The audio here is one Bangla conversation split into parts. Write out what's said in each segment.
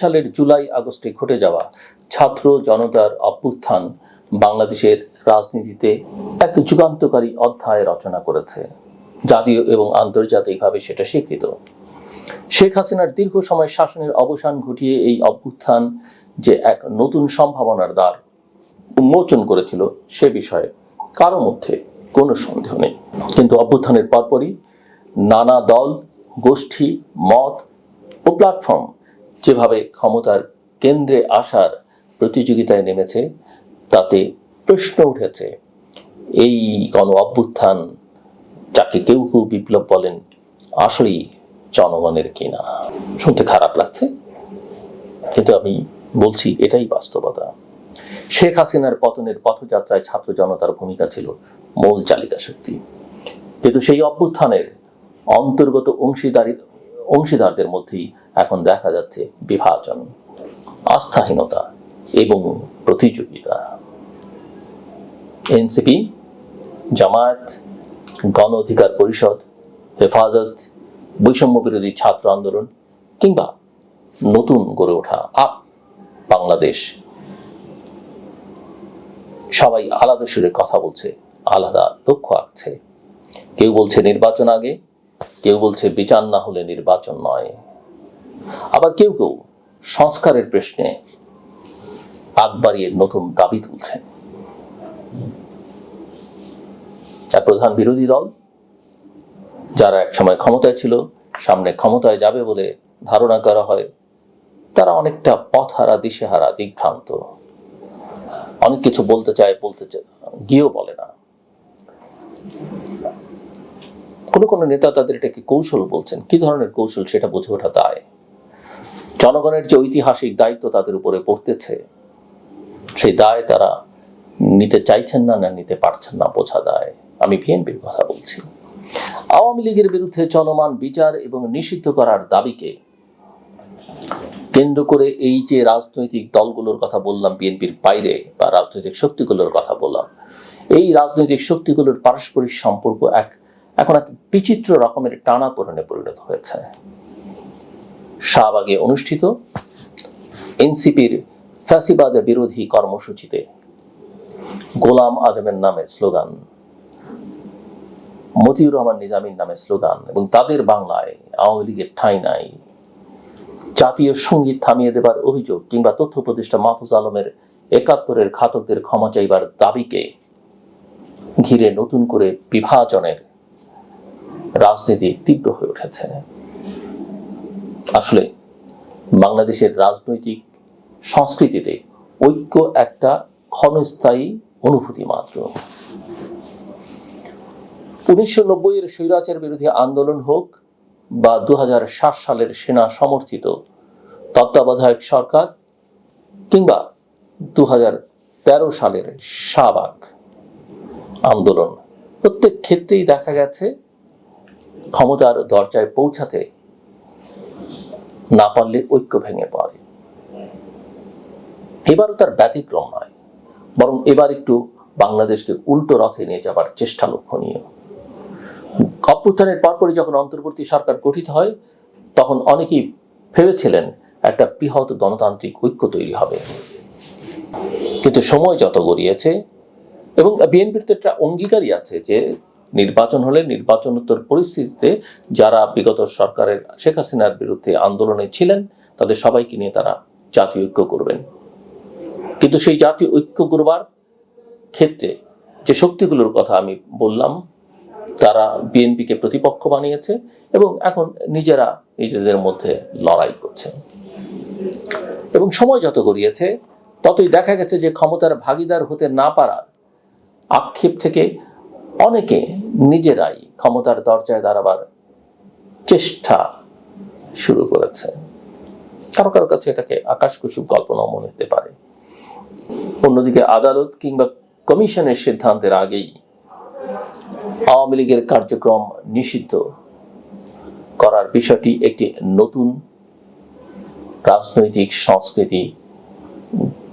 সালের জুলাই আগস্টে ঘটে যাওয়া ছাত্র জনতার অভ্যুত্থান বাংলাদেশের রাজনীতিতে এক যুগান্তকারী অধ্যায় রচনা করেছে। জাতীয় এবং আন্তর্জাতিকভাবে সেটা স্বীকৃত। শেখ হাসিনার দীর্ঘ সময় শাসনের অবসান ঘটিয়ে এই অভ্যুত্থান যে এক নতুন সম্ভাবনার দ্বার উন্মোচন করেছিল সে বিষয়ে কারও মধ্যে কোনো সন্দেহ নেই। কিন্তু অভ্যুত্থানের পরপরই নানা দল, গোষ্ঠী, মত ও প্ল্যাটফর্ম যেভাবে ক্ষমতার কেন্দ্রে আসার প্রতিযোগিতায় নেমেছে, তাতে প্রশ্ন উঠেছে, এই গণ অভ্যুত্থান যাকে কেউ কেউ বিপ্লব বলেন আসলেই জনগণের কিনা শুনতে খারাপ লাগছে, কিন্তু আমি বলছি এটাই বাস্তবতা। শেখ হাসিনার পতনের পথযাত্রায় ছাত্র জনতার ভূমিকা ছিল মূল চালিকা শক্তি। কিন্তু সেই অভ্যুত্থানের অন্তর্গত অংশীদারি অংশীদারদের মধ্যেই এখন দেখা যাচ্ছে বিভাজন আস্থাহীনতা এবং প্রতিযোগিতা। এনসিপি, জামায়াত, গণ অধিকার পরিষদ, হেফাজত, বৈষম্য বিরোধী ছাত্র আন্দোলন কিংবা নতুন গড়ে ওঠা আপ বাংলাদেশ। সবাই আলাদা সুরে কথা বলছে, আলাদা লক্ষ্য আঁকছে। কেউ বলছে নির্বাচন আগে, কেউ বলছে বিচার না হলে নির্বাচন নয়। আবার কেউ কেউ সংস্কারের প্রশ্নে আগ বাড়িয়ে নতুন দাবি তুলছেন। এক প্রধান বিরোধী দল, যারা এক সময় ক্ষমতায় ছিল, সামনে ক্ষমতায় যাবে বলে ধারণা করা হয়, তারা অনেকটা পথহারা, দিশেহারা দিগ্ভ্রান্ত অনেক কিছু বলতে চায় বলতে চায় গিয়েও বলে না। কোনো কোনো নেতা তাদের এটাকে কৌশল বলছেন। কি ধরনের কৌশল সেটা বুঝে ওঠা দায়? জনগণের যে ঐতিহাসিক দায়িত্ব তাদের উপরে পড়তেছে, সেই দায় তারা নিতে চাইছেন না না নিতে পারছেন না বোঝা দায়। আমি বিএনপির কথা বলছি। আওয়ামী লীগের বিরুদ্ধে চলমান বিচার এবং নিষিদ্ধ করার দাবিকে কেন্দ্র করে এই যে রাজনৈতিক দলগুলোর কথা বললাম, বিএনপির বাইরে বা রাজনৈতিক শক্তিগুলোর কথা বললাম, এই রাজনৈতিক শক্তিগুলোর পারস্পরিক সম্পর্ক এক, এখন এক বিচিত্র রকমের টানা পরিণত হয়েছে। শাহবাগে অনুষ্ঠিত এনসিপির ফ্যাসিবাদ বিরোধী কর্মসূচিতে গোলাম আজমের নামে স্লোগান, মতিউর রহমান নিজামীর নামে স্লোগান এবং তাদের বাংলায় আওয়ামী লীগের ঠাঁই নাই। জাতীয় সংগীত থামিয়ে দেবার অভিযোগ কিংবা তথ্য প্রতিষ্ঠা মাহফুজ আলমের একাত্তরের ঘাতকদের ক্ষমা চাইবার দাবিকে ঘিরে নতুন করে বিভাজনের রাজনীতি তীব্র হয়ে উঠেছে। আসলে বাংলাদেশের রাজনৈতিক সংস্কৃতিতে ঐক্য একটা ক্ষণস্থায়ী অনুভূতি মাত্র। উনিশশো নব্বই এর স্বৈরাচার বিরোধী আন্দোলন হোক বা দু হাজার সাত সালের সেনা সমর্থিত তত্ত্বাবধায়ক সরকার কিংবা দু হাজার তেরো সালের শাহবাগ আন্দোলন, প্রত্যেক ক্ষেত্রেই দেখা গেছে ক্ষমতার দরজায় পৌঁছাতে না পারলে ঐক্য ভেঙে পড়ে। এবারও তার ব্যতিক্রম নয়, বরং এবার একটু বাংলাদেশকে উল্টো রথে নিয়ে যাবার চেষ্টা লক্ষণীয়। অভ্যুত্থানের পরপরই যখন অন্তর্বর্তী সরকার গঠিত হয়, তখন অনেকেই ভেবেছিলেন একটা বৃহৎ গণতান্ত্রিক ঐক্য তৈরি হবে। কিন্তু সময় যত গড়িয়েছে এবং বিএনপির তো একটা অঙ্গীকারই আছে যে নির্বাচন হলে নির্বাচনোত্তর পরিস্থিতিতে যারা বিগত সরকারের শেখ হাসিনার বিরুদ্ধে আন্দোলনে ছিলেন, তাদের সবাইকে নিয়ে তারা জাতীয় ঐক্য করবেন। কিন্তু সেই জাতীয় ঐক্য করবার ক্ষেত্রে যে শক্তিগুলোর কথা আমি বললাম, তারা বিএনপিকে প্রতিপক্ষ বানিয়েছে এবং এখন নিজেরা নিজেদের মধ্যে লড়াই করছে। এবং সময় যত গড়িয়েছে, ততই দেখা গেছে যে ক্ষমতার ভাগিদার হতে না পারার আক্ষেপ থেকে অনেকে নিজেরাই ক্ষমতার দরজায় দাঁড়াবার চেষ্টা শুরু করেছে। কারও কারও কাছে এটাকে আকাশ কুসুম কল্পনাও মনে হতে পারে। অন্যদিকে আদালত কিংবা কমিশনের সিদ্ধান্তের আগেই আওয়ামী লীগের কার্যক্রম নিষিদ্ধ করার বিষয়টি একটি নতুন রাজনৈতিক সংস্কৃতি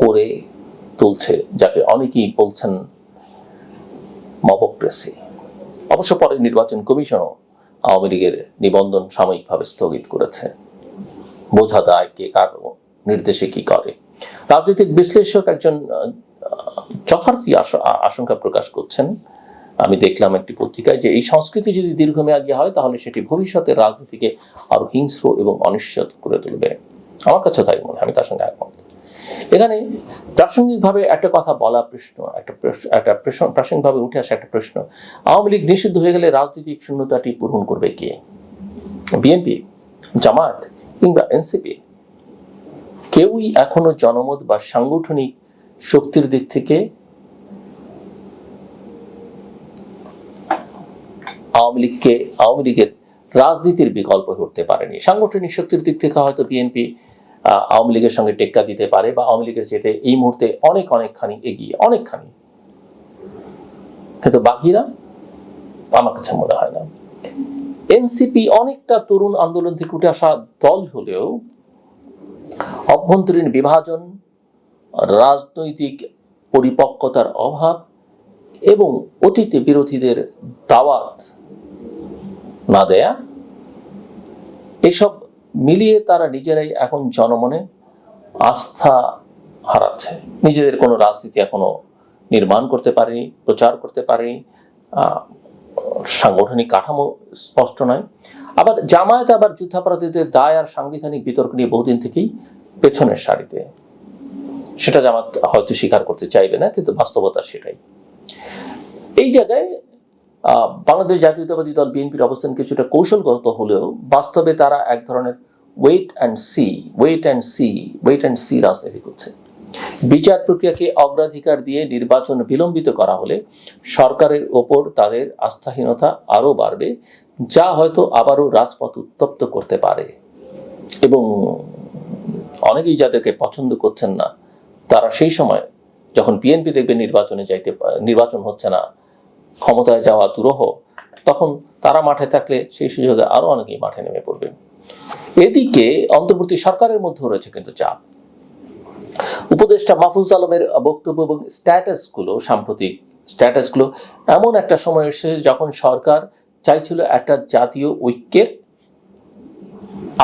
করে তুলছে, যাকে অনেকেই বলছেন মবক্রেসি। অবশ্য পরে নির্বাচন কমিশনও আওয়ামী লীগের নিবন্ধন সাময়িকভাবে স্থগিত করেছে। বোঝা দায় কে কার নির্দেশে কি করে। রাজনৈতিক বিশ্লেষক একজন আশ- আশঙ্কা প্রকাশ করছেন। আমি দেখলাম একটি পত্রিকায় যে এই সংস্কৃতি যদি দীর্ঘমেয়াদী হয়, তাহলে সেটি ভবিষ্যতের রাজনীতিকে আরও হিংস্র এবং অনিশ্চিত করে তুলবে। আমার কাছে তাই মনে আমি তার সঙ্গে একমত। এখানে প্রাসঙ্গিকভাবে একটা কথা বলা প্রশ্ন, একটা একটা প্রশ্ন, প্রাসঙ্গিকভাবে উঠে আসা একটা প্রশ্ন। আওয়ামী লীগ নিষিদ্ধ হয়ে গেলে রাজনৈতিক শূন্যতাটি পূরণ করবে কে? বিএনপি জামাত কিংবা এনসিপি কেউই এখনও জনমত বা সাংগঠনিক শক্তির দিক থেকে আওয়ামী লীগকে, আওয়ামী লীগের রাজনীতির বিকল্প করতে পারেনি। সাংগঠনিক শক্তির দিক থেকে হয়তো বিএনপি আওয়ামী লীগের সঙ্গে টেক্কা দিতে পারে বা আওয়ামী লীগের যেতে এই মুহূর্তে অনেক অনেকখানি এগিয়ে, অনেকখানি। কিন্তু বাকিরা আমার কাছে মনে হয় না। এনসিপি অনেকটা তরুণ আন্দোলন থেকে উঠে আসা দল হলেও অভ্যন্তরীণ বিভাজন, রাজনৈতিক পরিপক্কতার অভাব এবং অতীতে বিরোধীদের দাওয়াত না দেয়া, এসব মিলিয়ে তারা নিজেরাই এখন জনমনে আস্থা হারাচ্ছে। নিজেদের কোনো রাজনীতি এখনও নির্মাণ করতে পারেনি, প্রচার করতে পারেনি। সাংগঠনিক কাঠামো স্পষ্ট নয়। আবার জামায়াত, আবার যুদ্ধাপরাধীদের দায় আর সাংবিধানিক বিতর্ক নিয়ে বহুদিন থেকেই পেছনের সারিতে। সেটা জামাত হয়তো স্বীকার করতে চাইবে না, কিন্তু বাস্তবতা সেটাই। এই জায়গায় বাংলাদেশ জাতীয়তাবাদী দল বিএনপির অবস্থান কিছুটা কৌশলগত হলেও বাস্তবে তারা এক ধরনের wait and see wait and see wait and see রাজনীতি করছে। বিচার প্রক্রিয়াকে অগ্রাধিকার দিয়ে নির্বাচন বিলম্বিত করা হলে সরকারের ওপর তাদের আস্থাহীনতা আরও বাড়বে, যা হয়তো আবারও রাজপথ উত্তপ্ত করতে পারে। এবং অনেকেই যাদেরকে পছন্দ করছেন না, তারা সেই সময় যখন বিএনপি দেখবে নির্বাচনে যাইতে নির্বাচন হচ্ছে না ক্ষমতায় যাওয়া দুরহ, তখন তারা মাঠে থাকলে সেই সুযোগে আরও অনেকেই মাঠে নেমে পড়বে। এদিকে অন্তর্বর্তী সরকারের মধ্যেও রয়েছে কিন্তু চাপ। উপদেষ্টা মাহফুজ আলমের বক্তব্য এবং স্ট্যাটাসগুলো, সাম্প্রতিক স্ট্যাটাসগুলো, এমন একটা সময় এসেছে যখন সরকার চাইছিল একটা জাতীয় ঐক্যের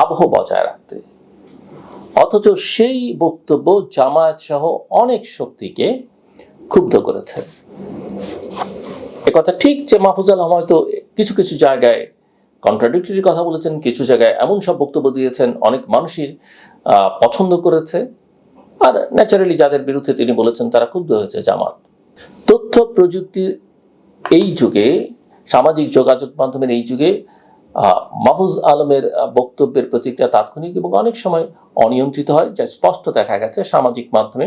আবহ বজায় রাখতে। অথচ সেই বক্তব্য জামায়াত সহ অনেক শক্তিকে ক্ষুব্ধ করেছে। কথা ঠিক যে মাহফুজ আলম হয়তো কিছু কিছু জায়গায় কন্ট্রাডিক্টরি কথা বলেছেন, কিছু জায়গায় এমন সব বক্তব্য দিয়েছেন, অনেক মানুষই পছন্দ করেছে। আর ন্যাচারালি যাদের বিরুদ্ধে তিনি বলেছেন, তারা ক্ষুব্ধ হয়েছে জামাত। তথ্য প্রযুক্তির এই যুগে, সামাজিক যোগাযোগ মাধ্যমের এই যুগে মাহফুজ আলমের বক্তব্যের প্রতিক্রিয়া তাৎক্ষণিক এবং অনেক সময় অনিয়ন্ত্রিত হয়, যা স্পষ্ট দেখা গেছে সামাজিক মাধ্যমে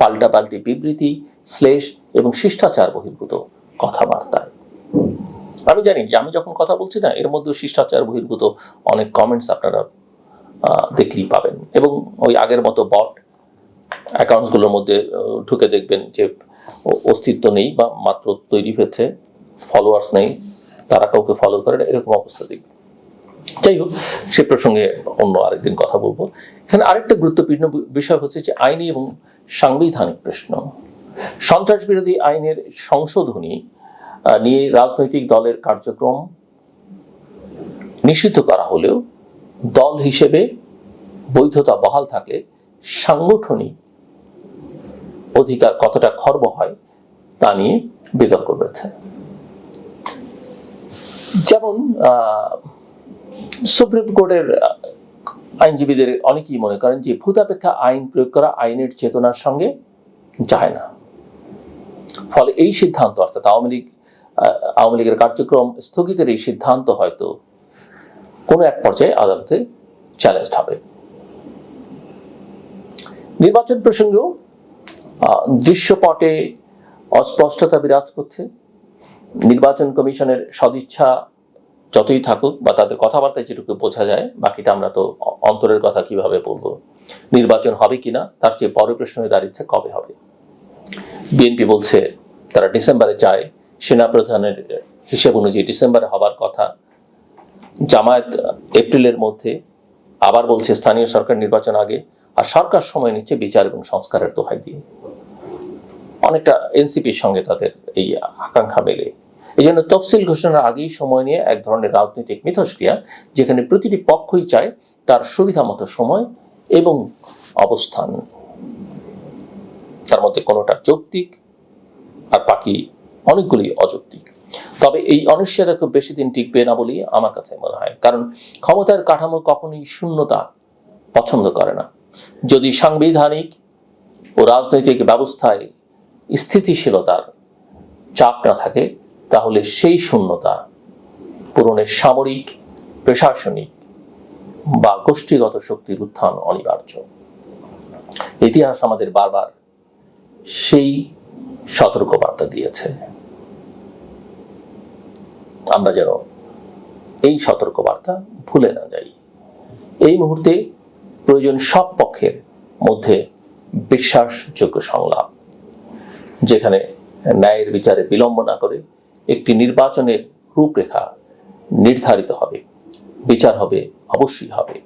পাল্টাপাল্টি বিবৃতি, শ্লেষ এবং শিষ্টাচার বহির্ভূত। কথাবার্তায়। আমি জানি যে আমি যখন কথা বলছি না, এর মধ্যে শিষ্টাচার বহির্ভূত অনেক কমেন্টস আপনারা দেখলেই পাবেন। এবং ওই আগের মতো বট অ্যাকাউন্টসগুলোর মধ্যে ঢুকে দেখবেন যে অস্তিত্ব নেই বা মাত্র তৈরি হয়েছে ফলোয়ার্স নেই, তারা কাউকে ফলো করে না, এরকম অবস্থা দেখবেন। যাই হোক, সে প্রসঙ্গে অন্য আরেকদিন কথা বলব। এখানে আরেকটা গুরুত্বপূর্ণ বিষয় হচ্ছে যে আইনি এবং সাংবিধানিক প্রশ্ন। সন্ত্রাস বিরোধী আইনের সংশোধনী নিয়ে রাজনৈতিক দলের কার্যক্রম নিষিদ্ধ করা হলেও দল হিসেবে বৈধতা বহাল থাকলে সাংগঠনিক অধিকার কতটা খর্ব হয় তা নিয়ে বিতর্ক রয়েছে। যেমন সুপ্রিম কোর্টের আইনজীবীদের অনেকেই মনে করেন যে ভূতাপেক্ষা আইন প্রয়োগ করা আইনের চেতনার সঙ্গে যায় না। ফলে এই সিদ্ধান্ত, অর্থাৎ আওয়ামী লীগ আওয়ামী লীগের কার্যক্রম স্থগিতের এই সিদ্ধান্ত হয়তো কোনো এক পর্যায়ে আদালতে চ্যালেঞ্জ হবে। নির্বাচন প্রসঙ্গেও দৃশ্যপটে অস্পষ্টতা বিরাজ করছে। নির্বাচন কমিশনের সদিচ্ছা যতই থাকুক বা তাদের কথাবার্তায় যেটুকু বোঝা যায়, বাকিটা আমরা তো অন্তরের কথা কীভাবে বলব? নির্বাচন হবে কিনা? তার চেয়ে বড় প্রশ্ন দাঁড়িয়েছে, কবে হবে? বিএনপি বলছে, তারা ডিসেম্বরে চায় সেনাপ্রধানের হিসেব অনুযায়ী ডিসেম্বরে হবার কথা, জামায়াত এপ্রিলের মধ্যে আবার বলছে স্থানীয় সরকার নির্বাচন আগে, আর সরকার সময় নিচ্ছে বিচার এবং সংস্কারের দোহাই দিয়ে। অনেকটা এনসিপির সঙ্গে তাদের এই আকাঙ্ক্ষা মেলে। এই জন্য তফসিল ঘোষণার আগেই সময় নিয়ে এক ধরনের রাজনৈতিক মিথস্ক্রিয়া, যেখানে প্রতিটি পক্ষই চায় তার সুবিধা মতো সময় এবং অবস্থান। তার মধ্যে কোনোটা যৌক্তিক আর বাকি অনেকগুলি অযৌক্তিক। তবে এই অনিশ্চয়তা খুব বেশি দিন টিকবে না বলেই আমার কাছে মনে হয়। কারণ ক্ষমতার কাঠামো কখনোই শূন্যতা পছন্দ করে না। যদি সাংবিধানিক ও রাজনৈতিক ব্যবস্থায় স্থিতিশীলতার চাপ না থাকে, তাহলে সেই শূন্যতা পূরণের সামরিক, প্রশাসনিক বা গোষ্ঠীগত শক্তির উত্থান অনিবার্য। ইতিহাস আমাদের বারবার সেই সতর্কবার্তা দিয়েছে। আমরা যেন এই সতর্কবার্তা ভুলে না যাই। এই মুহূর্তে প্রয়োজন সব পক্ষের মধ্যে বিশ্বাসযোগ্য সংলাপ, যেখানে ন্যায়ের বিচারে বিলম্ব না করে একটি নির্বাচনের রূপরেখা নির্ধারিত হবে, বিচার হবে, অবশ্যই হবে।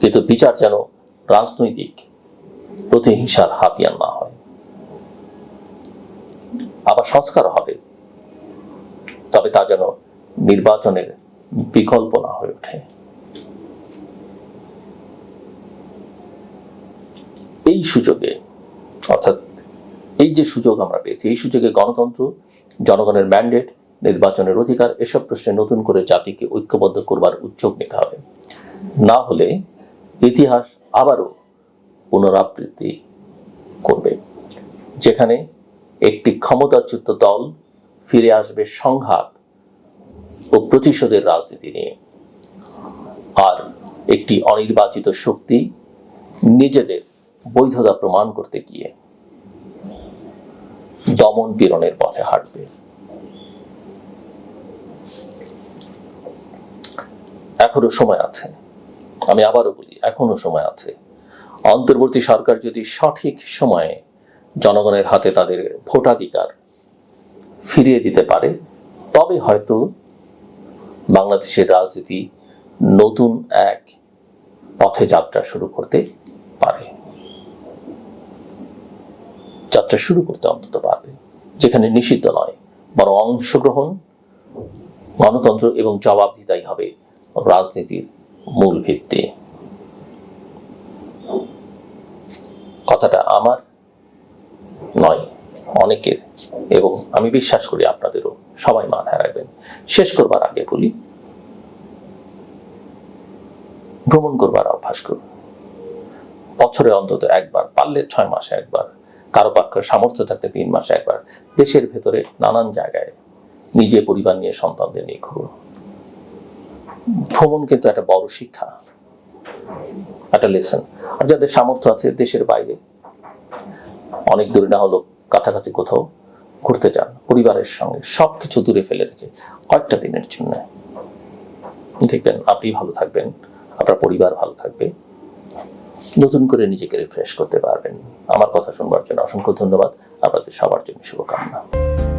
কিন্তু বিচার যেন রাজনৈতিক প্রতিহিংসার হাতিয়ার না হয়। আবার সংস্কার হবে। তবে তা যেন নির্বাচনের বিকল্প না হয়ে ওঠে। এই সুযোগে, অর্থাৎ এই যে সুযোগ আমরা পেয়েছি, এই সুযোগে গণতন্ত্র, জনগণের ম্যান্ডেট, নির্বাচনের অধিকার, এসব প্রশ্নে নতুন করে জাতিকে ঐক্যবদ্ধ করবার উদ্যোগ নিতে হবে। না হলে ইতিহাস আবারও পুনরাবৃত্তি করবে। যেখানে একটি ক্ষমতাচ্যুত দল ফিরে আসবে সংঘাত ও প্রতিশোধের রাজনীতি নিয়ে। আর একটি অনির্বাচিত শক্তি নিজেদের বৈধতা প্রমাণ করতে গিয়ে দমন পীড়নের পথে হাঁটবে। এখনও সময় আছে। আমি আবারও বলি, এখনও সময় আছে। অন্তর্বর্তী সরকার যদি সঠিক সময়ে জনগণের হাতে তাদের ভোটাধিকার ফিরিয়ে দিতে পারে। তবে হয়তো বাংলাদেশের রাজনীতি নতুন এক পথে যাত্রা শুরু করতে পারে। যাত্রা শুরু করতে অন্তত পারবে, যেখানে নিষিদ্ধ নয়, বরং অংশগ্রহণ, গণতন্ত্র এবং জবাবদিহিতাই হবে রাজনীতির মূল ভিত্তি। কথাটা আমার নয় অনেকের, এবং আমি বিশ্বাস করি আপনাদেরও সবাই মাথায় রাখবেন। শেষ করবার আগে বলি, ভ্রমণ করবার অভ্যাস করুন। বছরে অন্তত একবার, পারলে ছয় মাসে একবার, কারও পক্ষে সামর্থ্য থাকতে তিন মাসে একবার, দেশের ভেতরে নানান জায়গায় নিজে পরিবার নিয়ে সন্তানদের নিয়ে ঘুরুন। ভ্রমণ কিন্তু একটা বড় শিক্ষা, একটা লেসন আর যাদের সামর্থ্য আছে দেশের বাইরে, অনেক দূরে না হলো কাছাকাছি কোথাও ঘুরতে চান, পরিবারের সঙ্গে সবকিছু দূরে ফেলে রেখে কয়েকটা দিনের জন্য। দেখবেন আপনি ভালো থাকবেন, আপনার পরিবার ভালো থাকবে। নতুন করে নিজেকে রিফ্রেশ করতে পারবেন। আমার কথা শুনবার জন্য অসংখ্য ধন্যবাদ। আপনাদের সবার জন্য শুভকামনা।